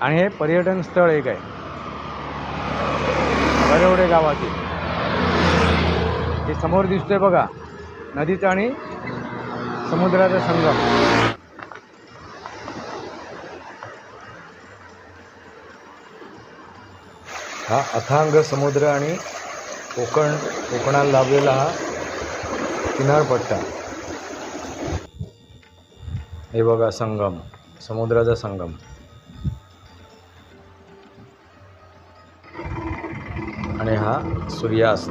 आणि हे पर्यटन स्थळ एक आहे. बरेवडे गावातील हे समोर दिसतोय बघा नदीचा आणि समुद्राचा संगम. हा अथांग समुद्र आणि कोकण कोकणाला लाभलेला हा किनारपट्टा. हे बघा संगम समुद्राचा संगम. सूर्यास्त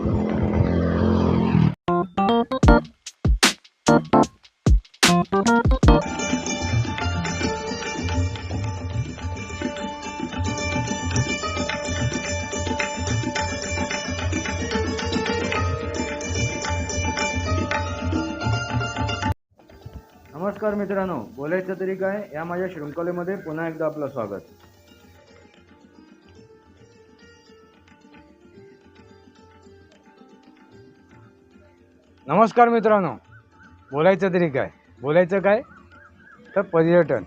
नमस्कार मित्रांनो बोलायचं तरी काय? या माझ्या शृंखलेमध्ये पुन्हा एकदा आपलं स्वागत. नमस्कार मित्रांनो. बोलायचं तरी काय? बोलायचं काय? तर पर्यटन.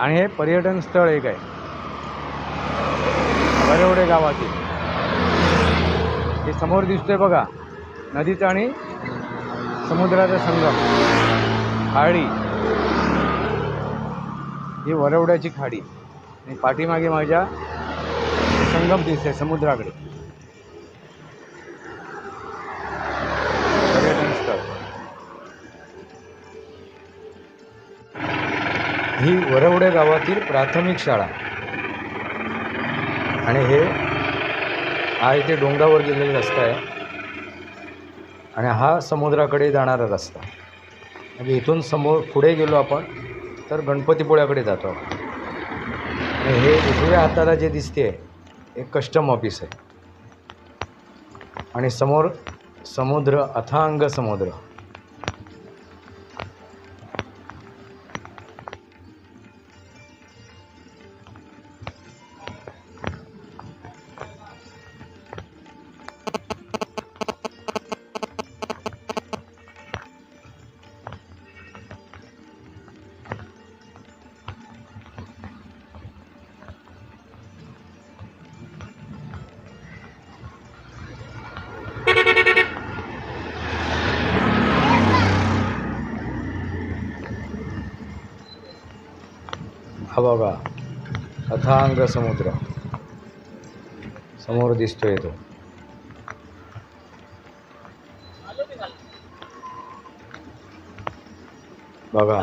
आणि हे पर्यटन स्थळ एक आहे. बरेवडे गावातील. हे समोर दिसतोय बघा. नदीचा आणि समुद्राचा संगम. खाडी. ही वरवड्याची खाडी. आणि पाठीमागे माझ्या संगम दिसते समुद्राकडे. ही वरवडे गावातील प्राथमिक शाळा. आणि हे हा इथे डोंगरावर गेलेला रस्ता आहे. आणि हा समुद्राकडे जाणारा रस्ता. म्हणजे इथून समोर पुढे गेलो आपण तर गणपतीपुळ्याकडे जातो आपण. आणि हे उजव्या हाताला जे दिसते हे कस्टम ऑफिस आहे. आणि समोर समुद्र अथांग समुद्र. बघा अथांग समुद्र. समोर दिसतोय तो. बघा.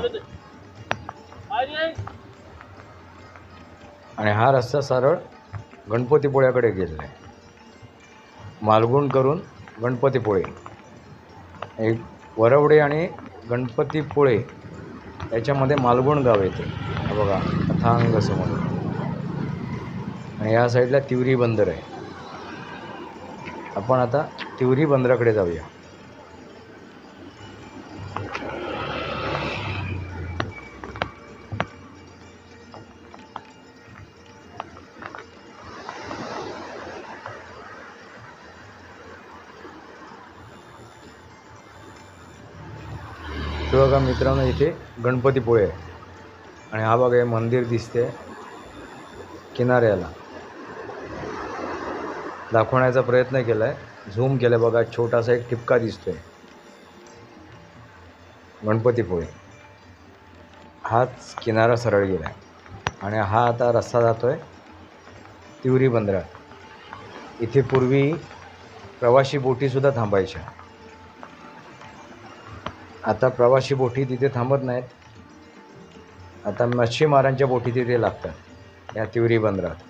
आणि हा रस्ता सरळ गणपतीपुळ्याकडे गेलेला आहे. मालगुण करून गणपतीपुळे एक वरवडे आणि गणपतीपुळे याच्यामध्ये मालगुण गाव येते. बघा अथांग समुद्र आणि या साईडला तिवरी बंदर आहे. आपण आता तिवरी बंदराकडे जाऊया. बघा मित्रांनो इथे गणपतीपुळे आहे. आणि हा बघा हे मंदिर दिसते किनाऱ्याला. दाखवण्याचा प्रयत्न केला आहे झूम केलं बघा छोटासा एक टिपका दिसतोय. गणपतीपुळे हाच किनारा सरळ गेला आहे आणि हा आता रस्ता जातो आहे तिवरी बंदरात. इथे पूर्वी प्रवासी बोटीसुद्धा थांबायच्या. आता प्रवासी बोटी तिथे थांबत नाहीत. आता मच्छीमारांच्या बोटी तिथे लागतात. या तिवरी बंदरात.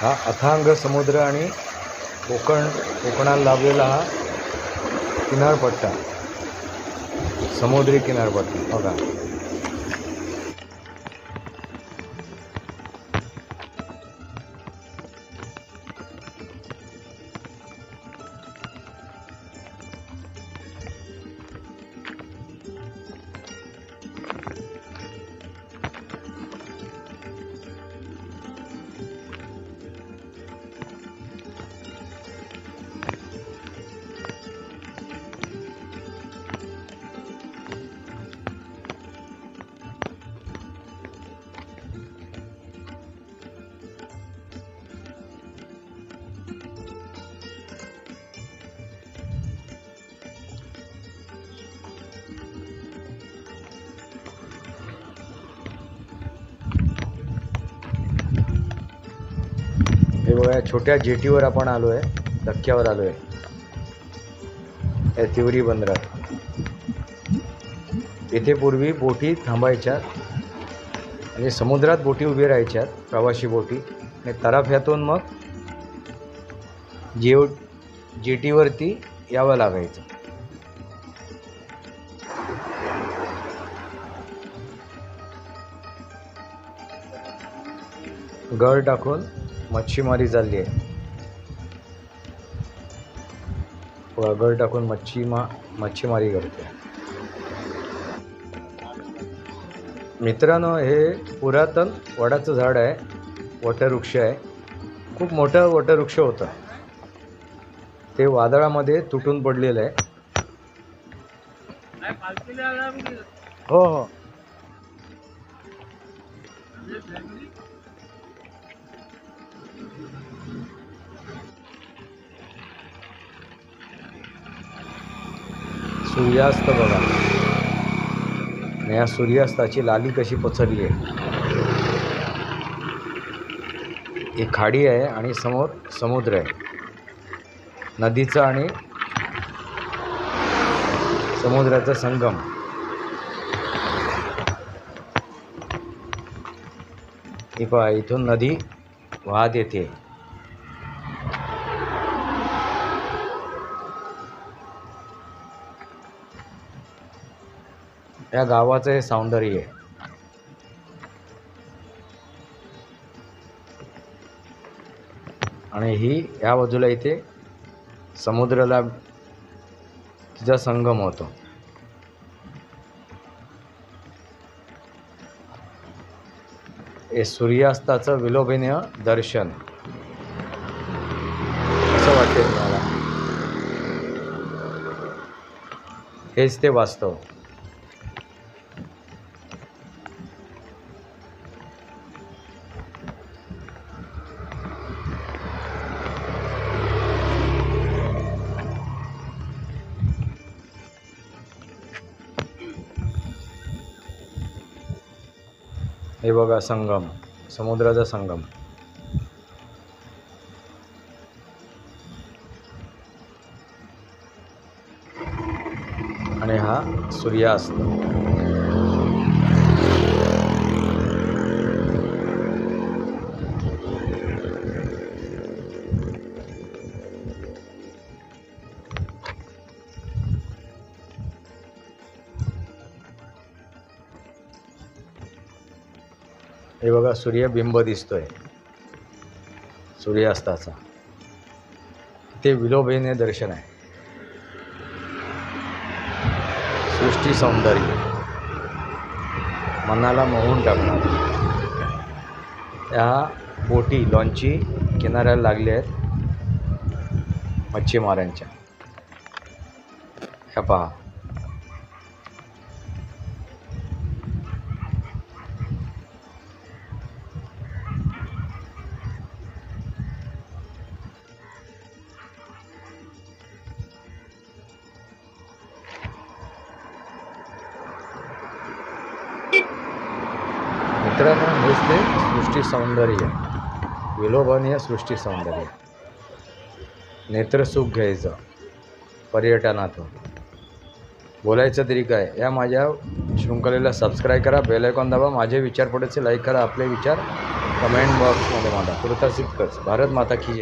हा अथांग समुद्र आणि कोकण कोकणाला लाभलेला हा किनारपट्टा. समुद्री किनारपट्टा. बघा. बघा या छोट्या जेटीवर आपण आलो आहे धक्क्यावर आलो आहे या तिवरी बंदरात. येथे पूर्वी बोटी थांबायच्या म्हणजे समुद्रात बोटी उभी राहायच्यात. प्रवासी बोटी. आणि तराफ्यातून मग जेव जेटीवरती यावं लागायचं. गळ टाकून मच्छीमारी चालली आहे. व टाकून मच्छी मा मच्छीमारी करते. मित्रांनो हे पुरातन वडाचं झाड आहे. वटवृक्ष आहे. खूप मोठं वटवृक्ष होतं. ते वादळामध्ये तुटून पडलेलं आहे. हो हो. सूर्यास्त बघा. आणि या सूर्यास्ताची लाली कशी पसरली आहे? ही खाडी आहे आणि समोर समुद्र आहे. नदीचा आणि समुद्राचा संगम. ही पहा इथून नदी वाहत येते. या गावाचं हे सौंदर्य आहे. आणि ही या बाजूला इथे समुद्राला तिचा संगम होतो. हे सूर्यास्ताचं विलोभनीय दर्शन. असं वाटते तुम्हाला. हेच ते वास्तव. हे बघा संगम समुद्राचा संगम. आणि हा सूर्यास्त. हे बघा सूर्यबिंब दिसतोय. सूर्यास्ताचा. ते विलोभेने दर्शन आहे. सृष्टी सौंदर्य. मनाला मोहून टाकणार. या बोटी लॉन्ची किनाऱ्याला लागल्या आहेत मच्छीमारांच्या. ह्या पहा. सृष्टी सौंदर्य. विलोभनीय सृष्टी सौंदर्य. नेत्रसुख घ्यायचं. पर्यटनातून. बोलायचं तरी काय? या माझ्या शृंखलेला सबस्क्राईब करा बेल आयकॉन दाबा माझे विचार पडायचे लाईक करा आपले विचार कमेंट बॉक्समध्ये मांडा. कृता भारत माता की जय.